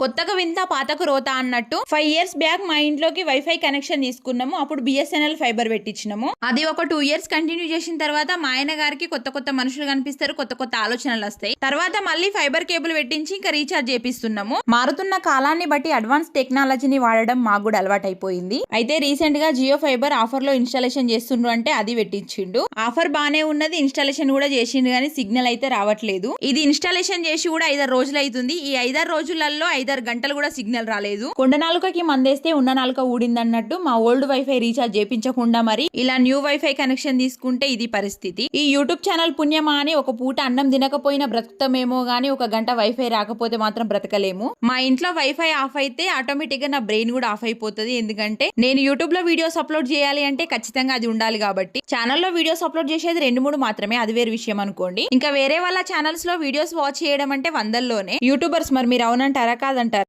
కొత్తగా వింత పాతకు రోత అన్నట్టు ఫైవ్ ఇయర్స్ బ్యాక్ మా ఇంట్లోకి వైఫై కనెక్షన్ తీసుకున్నాము. అప్పుడు బిఎస్ఎన్ఎల్ ఫైబర్ పెట్టించినాము అది ఒక టూ ఇయర్స్ కంటిన్యూ చేసిన తర్వాత మా ఆయన గారికి కొత్త కొత్త మనుషులు కనిపిస్తారు కొత్త కొత్త ఆలోచనలు వస్తాయి. తర్వాత మళ్ళీ ఫైబర్ కేబుల్ పెట్టించి ఇంకా రీఛార్జ్ చేపిస్తున్నాము. మారుతున్న కాలాన్ని బట్టి అడ్వాన్స్ టెక్నాలజీని వాడడం మాకు కూడా అలవాటు అయిపోయింది అయితే రీసెంట్గా జియో ఫైబర్ ఆఫర్లో ఇన్స్టాలేషన్ చేస్తుండ్రు అంటే అది పెట్టించిండు. ఆఫర్ బానే ఉన్నది ఇన్స్టాలేషన్ కూడా చేసిండు కానీ సిగ్నల్ అయితే రావట్లేదు. ఇది ఇన్స్టాలేషన్ చేసి కూడా ఐదారు రోజులు అవుతుంది. ఈ ఐదారు రోజులలో ఐదారు గంటలు కూడా సిగ్నల్ రాలేదు. కొండ నాలుకకి మందేస్తే ఉన్న నాలుక ఊడిందన్నట్టు మా ఓల్డ్ వైఫై రీఛార్జ్ చేపించకుండా మరి ఇలా న్యూ వైఫై కనెక్షన్ తీసుకుంటే ఇది పరిస్థితి. ఈ యూట్యూబ్ ఛానల్ పుణ్యమా అని ఒక పూట అన్నం తినకపోయినా బ్రతుకుతామేమో గానీ ఒక గంట వైఫై రాకపోతే మాత్రం బ్రతకలేము. మా ఇంట్లో వైఫై ఆఫ్ అయితే ఆటోమేటిక్గా నా బ్రెయిన్ కూడా ఆఫ్ అయిపోతుంది. ఎందుకంటే నేను యూట్యూబ్లో వీడియోస్ అప్లోడ్ చేయాలి అంటే ఖచ్చితంగా అది ఉండాలి కాబట్టి. ఛానల్లో వీడియోస్ అప్లోడ్ చేసేది రెండు మూడు మాత్రమే. అది వేరే విషయం అనుకోండి. ఇంకా వేరే వాళ్ళ ఛానల్స్లో వీడియోస్ వాచ్ చేయడం అంటే వందల్లోనే. యూట్యూబర్స్ మరి మీరు అవునంటారా? కాదంటారా